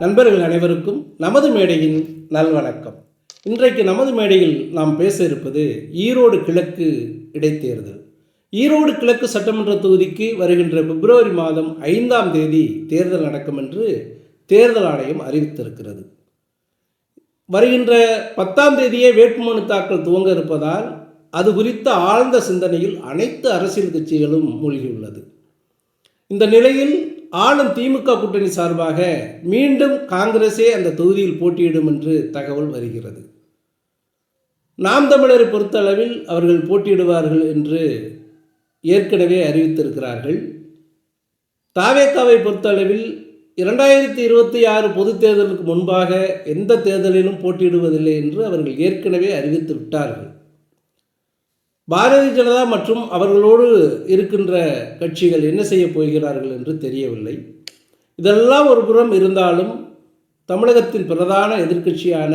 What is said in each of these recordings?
நண்பர்கள் அனைவருக்கும் நமது மேடையின் நல்வணக்கம். இன்றைக்கு நமது மேடையில் நாம் பேச இருப்பது ஈரோடு கிழக்கு இடைத்தேர்தல். ஈரோடு கிழக்கு சட்டமன்ற தொகுதிக்கு வருகின்ற பிப்ரவரி மாதம் ஐந்தாம் தேதி தேர்தல் நடக்கும் என்று தேர்தல் ஆணையம் அறிவித்திருக்கிறது. வருகின்ற பத்தாம் தேதியே வேட்புமனு தாக்கல் துவங்க இருப்பதால் அது குறித்த ஆழ்ந்த சிந்தனையில் அனைத்து அரசியல் கட்சிகளும் மூழ்கியுள்ளது. இந்த நிலையில் ஆளும் திமுக கூட்டணி சார்பாக மீண்டும் காங்கிரஸே அந்த தொகுதியில் போட்டியிடும் என்று தகவல் வருகிறது. நாம் தமிழரை பொறுத்தளவில் அவர்கள் போட்டியிடுவார்கள் என்று ஏற்கனவே அறிவித்திருக்கிறார்கள். தாவேக்காவை பொறுத்தளவில் இரண்டாயிரத்தி இருபத்தி ஆறு பொதுத் தேர்தலுக்கு முன்பாக எந்த தேர்தலிலும் போட்டியிடுவதில்லை என்று அவர்கள் ஏற்கனவே அறிவித்து விட்டார்கள். பாரதிய ஜனதா மற்றும் அவர்களோடு இருக்கின்ற கட்சிகள் என்ன செய்ய போகிறார்கள் என்று தெரியவில்லை. இதெல்லாம் ஒரு புறம் இருந்தாலும் தமிழகத்தின் பிரதான எதிர்க்கட்சியான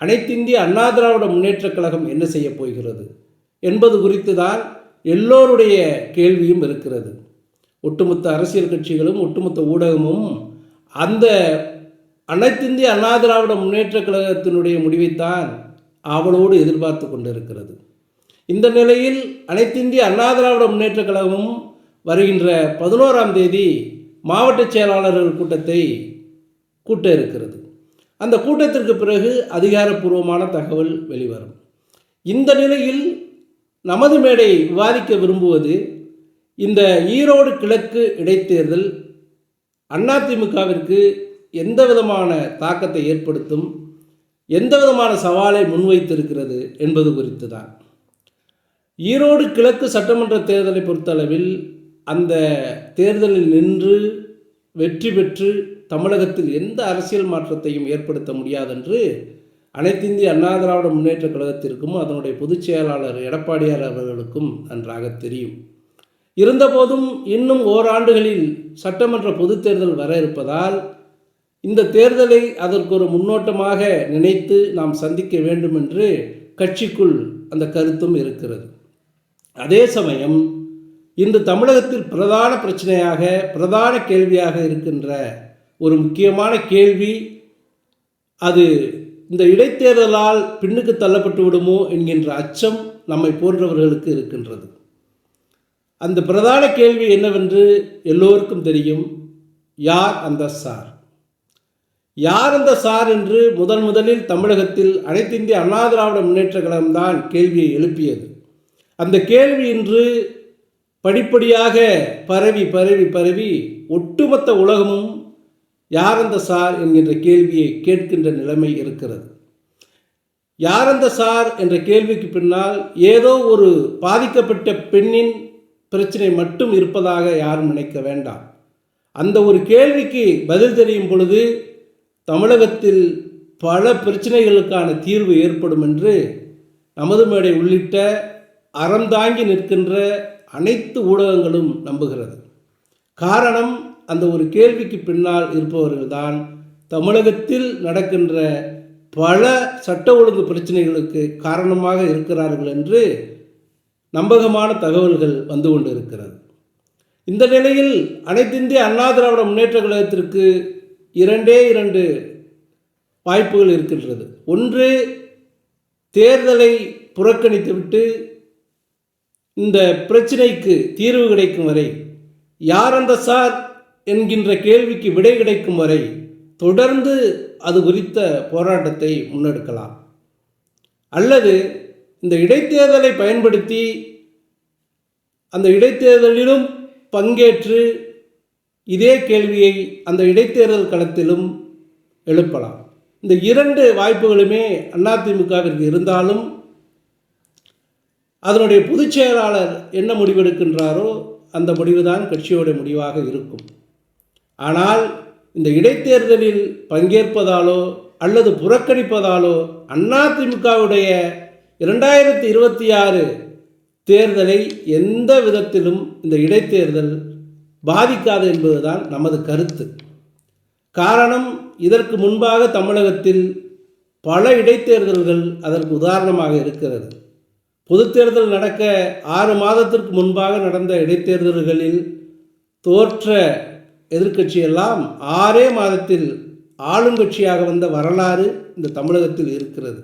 அனைத்திந்திய அண்ணா திராவிட முன்னேற்றக் கழகம் என்ன செய்ய போகிறது என்பது குறித்து தான் எல்லோருடைய கேள்வியும் இருக்கிறது. ஒட்டுமொத்த அரசியல் கட்சிகளும் ஒட்டுமொத்த ஊடகமும் அந்த அனைத்திந்திய அண்ணா திராவிட முன்னேற்றக் கழகத்தினுடைய முடிவைத்தான் ஆவலோடு எதிர்பார்த்து கொண்டிருக்கிறது. இந்த நிலையில் அனைத்திந்திய அண்ணா திராவிட முன்னேற்றக் கழகமும் வருகின்ற பதினோராம் தேதி மாவட்ட செயலாளர்கள் கூட்டத்தை கூட்ட இருக்கிறது அந்த கூட்டத்திற்கு பிறகு அதிகாரப்பூர்வமான தகவல் வெளிவரும். இந்த நிலையில் நமது மேடை விவாதிக்க விரும்புவது இந்த ஈரோடு கிழக்கு இடைத்தேர்தல் அதிமுகவிற்கு எந்த விதமான தாக்கத்தை ஏற்படுத்தும் எந்த விதமான சவாலை முன்வைத்திருக்கிறது என்பது குறித்து தான் ஈரோடு கிழக்கு சட்டமன்ற தேர்தலை பொறுத்தளவில் அந்த தேர்தலில் நின்று வெற்றி பெற்று தமிழகத்தில் எந்த அரசியல் மாற்றத்தையும் ஏற்படுத்த முடியாதென்று அனைத்திந்திய அண்ணா திராவிட முன்னேற்றக் கழகத்திற்கும் அதனுடைய பொதுச் செயலாளர் எடப்பாடியார் அவர்களுக்கும் நன்றாக தெரியும். இருந்தபோதும் இன்னும் ஓராண்டுகளில் சட்டமன்ற பொதுத் தேர்தல் வர இருப்பதால் இந்த தேர்தலை அதற்கு ஒரு முன்னோட்டமாக நினைத்து நாம் சந்திக்க வேண்டும் என்று கட்சிக்குள் அந்த கருத்தும் இருக்கிறது. அதே சமயம் இன்று தமிழகத்தில் பிரதான பிரச்சனையாக பிரதான கேள்வியாக இருக்கின்ற ஒரு முக்கியமான கேள்வி அது இந்த இடைத்தேர்தலால் பின்னுக்கு தள்ளப்பட்டு விடுமோ என்கின்ற அச்சம் நம்மை போன்றவர்களுக்கு இருக்கின்றது. அந்த பிரதான கேள்வி என்னவென்று எல்லோருக்கும் தெரியும். யார் அந்த சார்? யார் அந்த சார் என்று முதன் முதலில் தமிழகத்தில் அனைத்திந்திய அண்ணா திராவிட முன்னேற்ற கழகம்தான் கேள்வியை எழுப்பியது. அந்த கேள்வி இன்று படிப்படியாக பரவி பரவி பரவி ஒட்டுமொத்த உலகமும் யார் அந்த சார் என்கின்ற கேள்வியை கேட்கின்ற நிலைமை இருக்கிறது. யார் அந்த சார் என்ற கேள்விக்கு பின்னால் ஏதோ ஒரு பாதிக்கப்பட்ட பெண்ணின் பிரச்சனை மட்டும் இருப்பதாக யாரும் நினைக்க வேண்டாம். அந்த ஒரு கேள்விக்கு பதில் தெரியும் பொழுது தமிழகத்தில் பல பிரச்சனைகளுக்கான தீர்வு ஏற்படும் என்று நமது மேடை உள்ளிட்ட அறம் தாங்கி நிற்கின்ற அனைத்து ஊடகங்களும் நம்புகிறது. காரணம் அந்த ஒரு கேள்விக்கு பின்னால் இருப்பவர்கள்தான் தமிழகத்தில் நடக்கின்ற பல சட்ட ஒழுங்கு பிரச்சனைகளுக்கு காரணமாக இருக்கிறார்கள் என்று நம்பகமான தகவல்கள் வந்து கொண்டு இருக்கிறது இந்த நிலையில் அனைத்திந்திய அண்ணா திராவிட முன்னேற்ற கழகத்திற்கு இரண்டே இரண்டு வாய்ப்புகள் இருக்கின்றது. ஒன்று தேர்தலை புறக்கணித்துவிட்டு இந்த பிரச்சினைக்கு தீர்வு கிடைக்கும் வரை யார் அந்த சார் என்கின்ற கேள்விக்கு விடை கிடைக்கும் வரை தொடர்ந்து அது குறித்த போராட்டத்தை முன்னெடுக்கலாம். அல்லது இந்த இடைத்தேர்தலை பயன்படுத்தி அந்த இடைத்தேர்தலிலும் பங்கேற்று இதே கேள்வியை அந்த இடைத்தேர்தல் களத்திலும் எழுப்பலாம். இந்த இரண்டு வாய்ப்புகளுமே அதிமுகவிற்கு இருந்தாலும் அதனுடைய பொதுச் செயலாளர் என்ன முடிவெடுக்கின்றாரோ அந்த முடிவுதான் கட்சியோட முடிவாக இருக்கும். ஆனால் இந்த இடைத்தேர்தலில் பங்கேற்பதாலோ அல்லது புறக்கணிப்பதாலோ அதிமுகவுடைய இரண்டாயிரத்தி இருபத்தி ஆறு தேர்தலை எந்த விதத்திலும் இந்த இடைத்தேர்தல் பாதிக்காது என்பதுதான் நமது கருத்து. காரணம் இதற்கு முன்பாக தமிழகத்தில் பல இடைத்தேர்தல்கள் அதற்கு உதாரணமாக இருக்கிறது. பொதுத்தேர்தல் நடக்க ஆறு மாதத்திற்கு முன்பாக நடந்த இடைத்தேர்தல்களில் தோற்ற எதிர்க்கட்சியெல்லாம் ஆறே மாதத்தில் ஆளுங்கட்சியாக வந்த வரலாறு இந்த தமிழகத்தில் இருக்கிறது.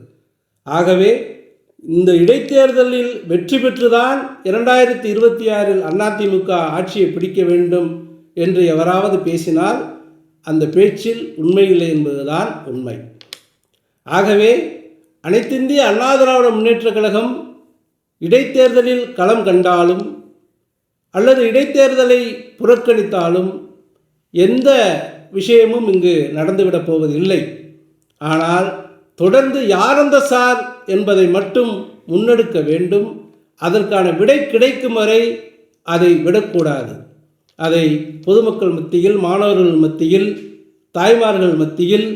ஆகவே இந்த இடைத்தேர்தலில் வெற்றி பெற்றுதான் இரண்டாயிரத்தி இருபத்தி ஆறில் அதிமுக ஆட்சியை பிடிக்க வேண்டும் என்று எவராவது பேசினால் அந்த பேச்சில் உண்மையில்லை என்பதுதான் உண்மை. ஆகவே அனைத்திந்திய அண்ணா திராவிட முன்னேற்றக் கழகம் இடைத்தேர்தலில் களம் கண்டாலும் அல்லது இடைத்தேர்தலை புறக்கணித்தாலும் எந்த விஷயமும் இங்கு நடந்துவிடப் போவதில்லை. ஆனால் தொடர்ந்து யார் அந்த சார் என்பதை மட்டும் முன்னெடுக்க வேண்டும். அதற்கான விடை கிடைக்கும் வரை அதை விடக்கூடாது. அதை பொதுமக்கள் மத்தியில் மாணவர்கள் மத்தியில் தாய்மார்கள் மத்தியில்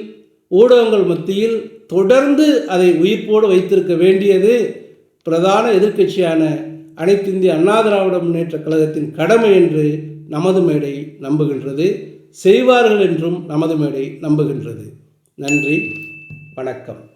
ஊடகங்கள் மத்தியில் தொடர்ந்து அதை உயிர்ப்போடு வைத்திருக்க வேண்டியது பிரதான எதிர்க்கட்சியான அனைத்திந்திய அண்ணா திராவிட முன்னேற்ற கழகத்தின் கடமை என்று நமது மேடை நம்புகின்றது. செய்வார்கள் என்றும் நமது மேடை நம்புகின்றது. நன்றி. வணக்கம்.